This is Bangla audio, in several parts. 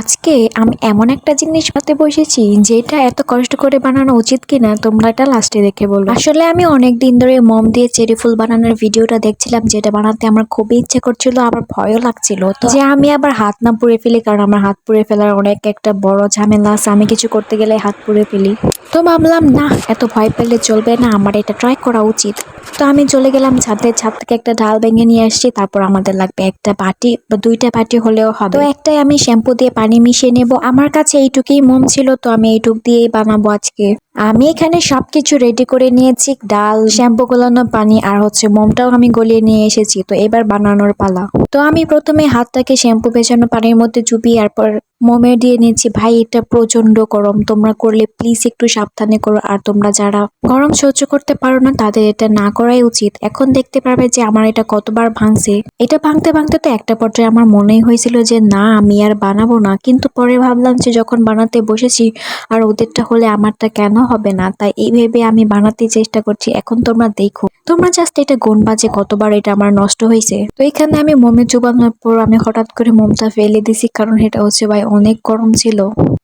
আজকে আমি এমন একটা জিনিস বানাতে বসেছি, যেটা এত কষ্ট করে বানানো উচিত কিনা তোমরা এটা লাস্টে দেখে বলো। আসলে আমি অনেক দিন ধরে মম দিয়ে চেরি ফুল বানানোর ভিডিওটা দেখছিলাম, যেটা বানাতে আমার খুবই ইচ্ছে করছিল, আবার ভয়ও লাগছিল। তো যে আমি আবার হাত না পুড়ে ফেলি, কারণ আমার হাত পুড়ে ফেলার অনেক একটা বড় ঝামেলা আছে, আমি কিছু করতে গেলে হাত পুড়ে ফেলি। তো ভাবলাম, না, এত ভয় পেলে চলবে না, আমার এটা ট্রাই করা উচিত। তো আমি চলে গেলাম ছাদের, ছাদ থেকে একটা ডাল ভেঙে নিয়ে আসছি, তারপর আমাদের লাগবে একটা বাটি, বা দুইটা বাটি হলেও হবে। তো একটাই আমি শ্যাম্পু দিয়ে পানি মিশিয়ে নেব। আমার কাছে এইটুকুই মোম ছিল, তো আমি এইটুক দিয়েই বানাবো আজকে। আমি এখানে সবকিছু রেডি করে নিয়েছি, ডাল, শ্যাম্পু গোলানো পানি, আর হচ্ছে মোমটাও আমি গলিয়ে নিয়ে এসেছি, তো এবার বানানোর পালা। তো আমি প্রথমে হাতটাকে শ্যাম্পু ভেজানো পানির মধ্যে চুপি তারপর মোমে দিয়ে নিয়েছি ভাই, এটা প্রচণ্ড গরম। তোমরা করলে প্লিজ একটু সাবধানে করো। আর তোমরা যারা গরম সহ্য করতে পারো না, তাদের এটা না করাই উচিত। এখন দেখতে পারবে যে আমার এটা কতবার ভাঙছে। এটা ভাঙতে ভাঙতে তো একটা পর্যায়ে আমার মনেই হয়েছিল যে, না, আমি আর বানাবো না। কিন্তু পরে ভাবলাম যে, যখন বানাতে বসেছি, আর ওদেরটা হলে আমারটা কেন হবে না? তাই এই ভেবে আমি বানাতে চেষ্টা করছি। এখন তোমরা দেখো। তোমরা জাস্ট এটা গুনবা যে কতবার এটা আমার নষ্ট হয়েছে। তো এখানে আমি মোমে চুবানোর পর আমি হঠাৎ করে মোমটা ফেলে দিছি, কারণ এটা হচ্ছে, ভাই অনেক গরম ছিল।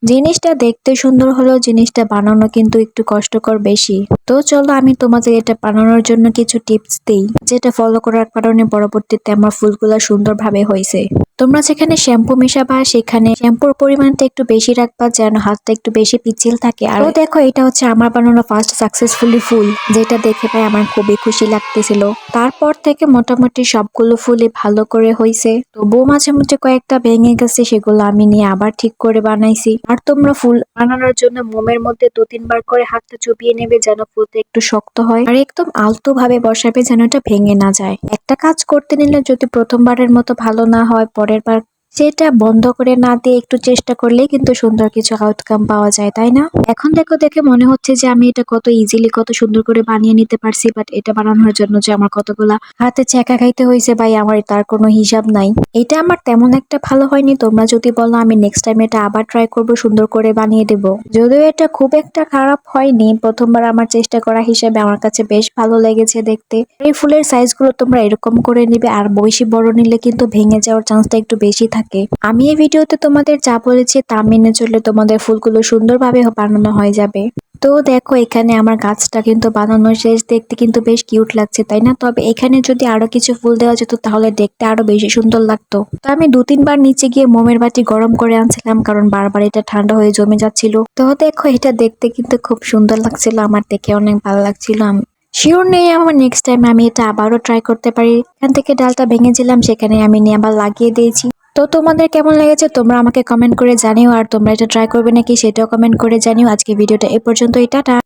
জিনিসটা দেখতে সুন্দর হলেও জিনিসটা বানানো কিন্তু একটু কষ্টকর বেশি। তো চলো আমি তোমাদের এটা বানানোর জন্য কিছু টিপস দিই, যেটা ফলো করার কারণে পরবর্তীতে আমার ফুলগুলো সুন্দরভাবে হয়েছে। তোমরা যেখানে শ্যাম্পু মেশাবা, সেখানে শ্যাম্পুর পরিমাণটা একটু বেশি রাখবা যেন হাতটা একটু বেশি পিচ্ছিল থাকে। আর দেখো, এটা হচ্ছে আমার বানানো ফার্স্ট সাকসেসফুলি ফুল, যেটা দেখে ভাই আমার খুবই খুশি লাগতেছিল। তারপর থেকে মোটামুটি সবগুলো ফুলই ভালো করে হয়েছে তবুও মাঝে মাঝে কয়েকটা ভেঙে গেছে, সেগুলো আমি নিয়ে আবার ঠিক করে বানাইছি। আর তোমরা ফুল বানানোর জন্য মোমের মধ্যে দু তিনবার করে হাতটা চুপিয়ে নেবে যেন ফুলটা একটু শক্ত হয়। আর একদম আলতো ভাবে বসাবে যেন এটা ভেঙে না যায়। একটা কাজ করতে নিলে যদি প্রথমবারের মতো ভালো না হয় পরের বার সেটা বন্ধ করে না দিয়ে একটু চেষ্টা করলেই কিন্তু সুন্দর কিছু আউটকাম পাওয়া যায়, তাই না? এখন দেখো, দেখে মনে হচ্ছে যে আমি এটা কত ইজিলি কত সুন্দর করে বানিয়ে নিতে পারছি বাট এটা বানানোর জন্য যে আমার কতগুলা হাতে চেকা খাইতে হয়েছে ভাই, আমার তার কোনো হিসাব নাই। এটা আমার তেমন একটা ভালো হয়নি। তোমরা যদি বলো, আমি নেক্সট টাইম এটা আবার ট্রাই করব, সুন্দর করে বানিয়ে দেব। যদিও এটা খুব একটা খারাপ হয়নি, প্রথমবার আমার চেষ্টা করা হিসেবে আমার কাছে বেশ ভালো লেগেছে দেখতে। এই ফুলের সাইজগুলো তোমরা এরকম করে নিবে, আর বেশি বড় নিলে কিন্তু ভেঙে যাওয়ার চান্সটা একটু বেশি থাকে। আমি এই ভিডিওতে তোমাদের যা বলেছি তা মেনে চললে তোমাদের ফুলগুলো সুন্দরভাবে বানানো হয়ে যাবে। তো দেখো, এখানে আমার গাছটা কিন্তু বানানো শেষ দেখতে কিন্তু বেশ কিউট লাগছে, তাই না? তবে এখানে যদি আরও কিছু ফুল দেওয়া যেত, তাহলে দেখতে আরও বেশি সুন্দর লাগতো। তো আমি দু তিনবার নিচে গিয়ে মোমের বাটি গরম করে আনছিলাম, কারণ বারবার এটা ঠান্ডা হয়ে জমে যাচ্ছিল। তো দেখো, এটা দেখতে কিন্তু খুব সুন্দর লাগছিল, আমার দেখে অনেক ভালো লাগছিল। আমি শিওর নেই, আমার নেক্সট টাইম আমি এটা আবারও ট্রাই করতে পারি। এখান থেকে ডালটা ভেঙেছিলাম সেখানে আমি নিয়ে আবার লাগিয়ে দিয়েছি। তো তোমাদের কেমন লেগেছে তোমরা আমাকে কমেন্ট করে জানিও, আর তোমরা এটা ট্রাই করবে নাকি সেটাও কমেন্ট করে জানিও। আজকে ভিডিওটা এ পর্যন্তই, টাটা।